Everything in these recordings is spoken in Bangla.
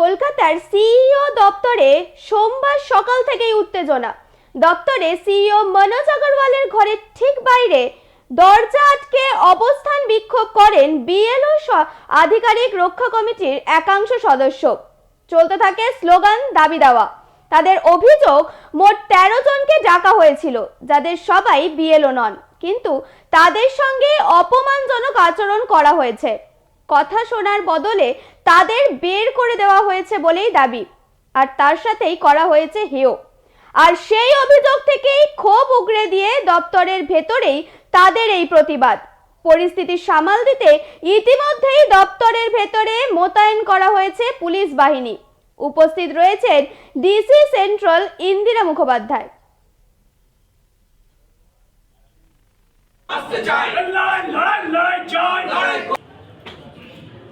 কলকাতার সিইও দপ্তরে সোমবার সকাল থেকেই উত্তেজনা। দপ্তরে সিইও মনোজ আগরওয়ালের ঘরের ঠিক বাইরে দরজা আটকে অবস্থান বিক্ষোভ করেন বিএলও আধিকারিক রক্ষা কমিটির একাংশ সদস্য। চলতে থাকে স্লোগান, দাবি দেওয়া। তাদের অভিযোগ, মোট তেরো জনকে ডাকা হয়েছিল, যাদের সবাই বিএলও নন। কিন্তু তাদের সঙ্গে অপমানজনক আচরণ করা হয়েছে। কথা শোনার বদলে তাদের বের করে দেওয়া হয়েছে বলেই দাবি। আর তার সাথেই করা হয়েছে হেয়। আর সেই অভিযোগ থেকেই ক্ষোভ উগড়ে দিয়ে দপ্তরের ভেতরেই তাদের এই প্রতিবাদ। পরিস্থিতি সামাল দিতে ইতিমধ্যেই দপ্তরের ভেতরে মোতায়েন করা হয়েছে পুলিশ বাহিনী। উপস্থিত রয়েছেন ডিসি সেন্ট্রাল ইন্দিরা মুখোপাধ্যায়। আসতে চাই। লড়াই লড়াই মানে লাইট দিয়ে মারলাম বিরোধীরা অধিকার রক্ষা কমিটি ছিল জিন্দাবাদ জিন্দাবাদ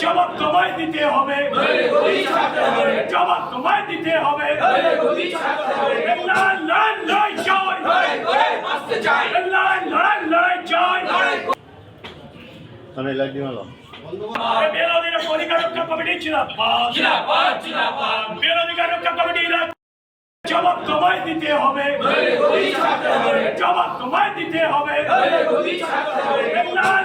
জবাব তোমায় দিতে হবে। জবাব তোমায় দিতে হবে। লড়াই লড়াই চাই। লড়াই লড়াই লড়াই অধিকার রক্ষা কমিটি ছিল জিন্দাবাদ জিন্দাবাদ। বিরোধীকার রক্ষা কমিটিরা জবাব তোমায় দিতে হবে। জবাব তোমায় দিতে হবে। লড়াই